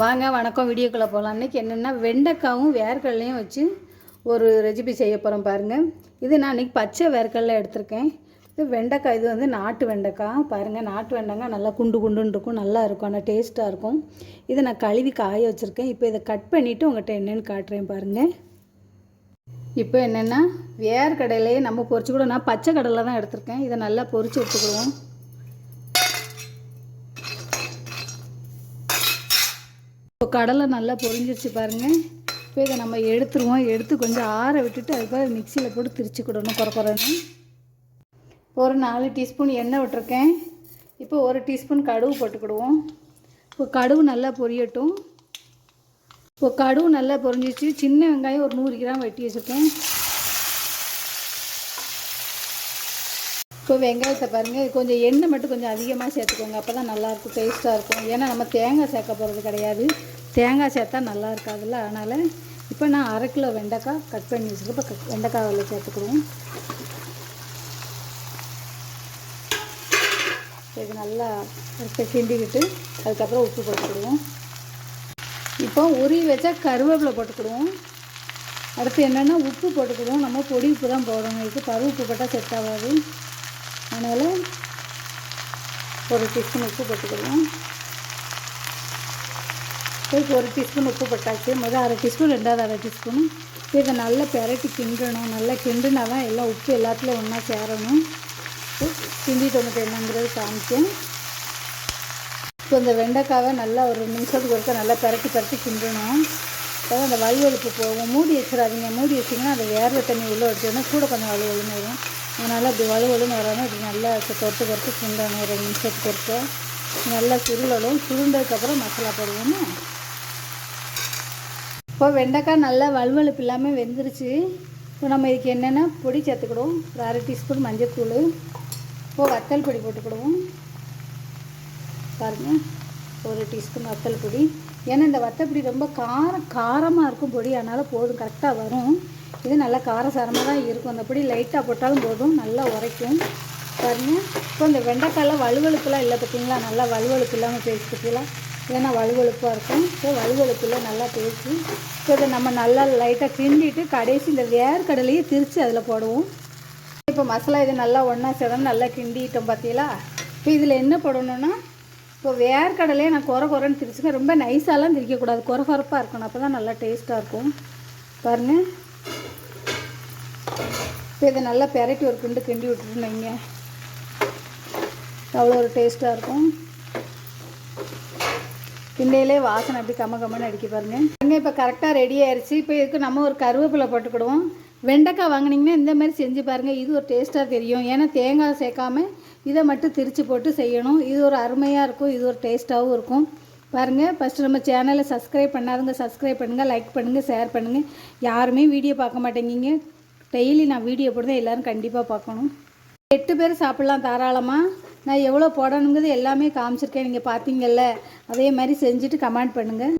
வாங்க வணக்கம். வீடியோக்குள்ளே போகலாம் இன்றைக்கி என்னென்னா வெண்டைக்காவும் வேர்க்கடலையும் வச்சு ஒரு ரெசிபி செய்ய போகிறோம் பாருங்கள் இது நான் இன்றைக்கி பச்சை வேர்க்கடலை எடுத்திருக்கேன். இது வெண்டைக்காய் இது வந்து நாட்டு வெண்டைக்காய். பாருங்கள் நாட்டு வெண்டைக்காய் நல்லா குண்டு குண்டுன்னு இருக்கும் நல்லா இருக்கும் ஆனால் டேஸ்ட்டாக இருக்கும். இதை நான் கழுவி காய வச்சுருக்கேன். இப்போ இதை கட் பண்ணிவிட்டு உங்கள்கிட்ட என்னென்னு காட்டுறேன் பாருங்கள் இப்போ என்னென்னா வேர்க்கடலையே நம்ம பொறிச்சு கூட நான் பச்சை கடலை தான் எடுத்திருக்கேன். இதை நல்லா பொறிச்சு எடுத்துக்கிடுவோம். இப்போ கடலை நல்லா பொரிஞ்சிருச்சு பாருங்கள் இப்போ இதை நம்ம எடுத்துருவோம். எடுத்து கொஞ்சம் ஆற விட்டுட்டு அதுக்கப்புறம் மிக்சியில் போட்டு திரிச்சுக்கிடணும் குறை குறைன்னு ஒரு நாலு டீஸ்பூன் எண்ணெய் விட்டுருக்கேன். இப்போ ஒரு டீஸ்பூன் கடுகு போட்டுக்கிடுவோம் இப்போ கடுகு நல்லா பொரியட்டும். இப்போ கடுகு நல்லா பொரிஞ்சிச்சு சின்ன வெங்காயம் ஒரு நூறு கிராம் வெட்டி வச்சுருக்கேன். இப்போ வெங்காயத்தை பாருங்கள் இது கொஞ்சம் எண்ணெய் மட்டும் கொஞ்சம் அதிகமாக சேர்த்துக்கோங்க. அப்போ தான் நல்லாயிருக்கும் டேஸ்ட்டாக இருக்கும். ஏன்னா நம்ம தேங்காய் சேர்க்க போகிறது கிடையாது. தேங்காய் சேர்த்தா நல்லா இருக்காதுல்ல அதனால் இப்போ நான் அரை கிலோ வெண்டைக்காய் கட் பண்ணி வச்சுருக்கேன். இப்போ க- வெண்டைக்காய் அதில் இது நல்லா எடுத்து கிண்டிக்கிட்டு அதுக்கப்புறம் உப்பு போட்டுக்கிடுவோம். இப்போ உருவி வச்சா கருவேப்பிலை போட்டுக்கிடுவோம். அடுத்து என்னென்னா உப்பு போட்டுக்கிடுவோம். நம்ம பொடி உப்பு தான் போடணும். இதுக்கு பரு போட்டால் செட் ஆகாது. அதனால் ஒரு டீஸ்பூன் உப்பு போட்டுக்கிடுவோம். இப்போ ஒரு டீஸ்பூன் உப்பு போட்டாச்சு. முதல் அரை டீஸ்பூன் ரெண்டாவது அரை டீஸ்பூன். இதை நல்லா பெரட்டி கிண்டணும். நல்லா கிண்டுனா தான் எல்லாம் உப்பு எல்லாத்துலேயும் ஒன்றா சேரணும். கிண்டிட்டு வந்துட்டு என்னங்கிறது காமிச்சேன். இப்போ இந்த வெண்டைக்காவை நல்லா ஒரு நிமிஷத்துக்கு ஒருக்க நல்லா பெரட்டி பெரட்டி கிண்டணும். அதாவது அந்த வலுவழுப்பு போகும். மூடி வச்சிடாதீங்க. மூடி வச்சிங்கன்னா அந்த வேர்வை தண்ணி உள்ளே வச்சோன்னா கூட கொஞ்சம் வலுவலுன்னு வரும். அதனால் அப்படி வலுவலுன்னு வராமல் இப்படி நல்லா தொட்டு பொறுத்து கிண்டணும். ஒரு நிமிஷத்துக்கு ஒருக்க. நல்லா சுருளலும் சுருண்டதுக்கப்புறம் மசாலா போடுவோன்னு இப்போ வெண்டைக்காய் நல்லா வலுவலுப்பு இல்லாமல் வெந்துருச்சு. இப்போ நம்ம இதுக்கு என்னென்ன பொடி சேர்த்துக்கிடுவோம். ஒரு அரை டீஸ்பூன் மஞ்சத்தூள். இப்போது வத்தல் பொடி போட்டுக்கிடுவோம். பாருங்கள் ஒரு டீஸ்பூன் வத்தல் பொடி. ஏன்னா இந்த வத்தப்பொடி ரொம்ப காரம் காரமாக இருக்கும் பொடி. அதனால் போதும் கரெக்டாக வரும். இது நல்லா காரசாரமாக தான் இருக்கும். அந்த பொடி லைட்டாக போட்டாலும் போதும் நல்லா உரைக்கும். பாருங்கள் இப்போ இந்த வெண்டைக்காயில் வலுவழுப்புலாம் இல்லை பார்த்தீங்களா நல்லா வலுவழுப்பு இல்லாமல் பேசி ஏன்னா வலுவழுப்பாக இருக்கும். ஸோ வலுவழுப்பில் நல்லா தேய்ச்சி ஸோ இதை நம்ம நல்லா லைட்டாக கிண்டிட்டு கடைசி இந்த வேர்க்கடலையே திரித்து அதில் போடுவோம். இப்போ மசாலா இது நல்லா ஒன்றா சேர்ந்து நல்லா கிண்டிட்டோம் பார்த்தீங்களா இப்போ இதில் என்ன போடணும்னா இப்போ வேர்க்கடலையே நான் குறை குறைன்னு திரிச்சுக்கேன் ரொம்ப நைஸாலாம் திரிக்கக்கூடாது. குறை குறப்பாக இருக்கணும். அப்போ தான் நல்லா டேஸ்ட்டாக இருக்கும். பாருங்கள் இப்போ இதை நல்லா பெரட்டி ஒரு கிண்டு கிண்டி விட்டுருந்தீங்க அவ்வளோ ஒரு டேஸ்ட்டாக இருக்கும். கிண்டையிலே வாசனை அப்படி கம்ம கம்மன்னு அடிக்க பாருங்கள் பாருங்க இப்போ கரெக்டாக ரெடி ஆயிடுச்சு இப்போ இதுக்கு நம்ம ஒரு கருவேப்பிலை போட்டுக்கிடுவோம். வெண்டைக்காய் வாங்குனீங்கன்னா இந்த மாதிரி செஞ்சு பாருங்கள் இது ஒரு டேஸ்ட்டாக தெரியும். ஏன்னா தேங்காய் சேர்க்காம இதை மட்டும் திரித்து போட்டு செய்யணும். இது ஒரு அருமையாக இருக்கும். இது ஒரு டேஸ்ட்டாகவும் இருக்கும். பாருங்கள் ஃபஸ்ட்டு நம்ம சேனலை சப்ஸ்கிரைப் பண்ணாதவங்க சப்ஸ்கிரைப் பண்ணுங்கள் லைக் பண்ணுங்கள் ஷேர் பண்ணுங்கள் யாருமே வீடியோ பார்க்க மாட்டேங்கிங்க டெய்லி நான் வீடியோ போடுறேன் எல்லோரும் கண்டிப்பாக பார்க்கணும். எட்டு பேர் சாப்பிட்லாம் தாராளமாக நான் எவ்வளோ போடணுங்கிறது எல்லாமே காமிச்சிருக்கேன். நீங்கள் பார்த்தீங்கல்ல அதே மாதிரி செஞ்சுட்டு கமெண்ட் பண்ணுங்கள்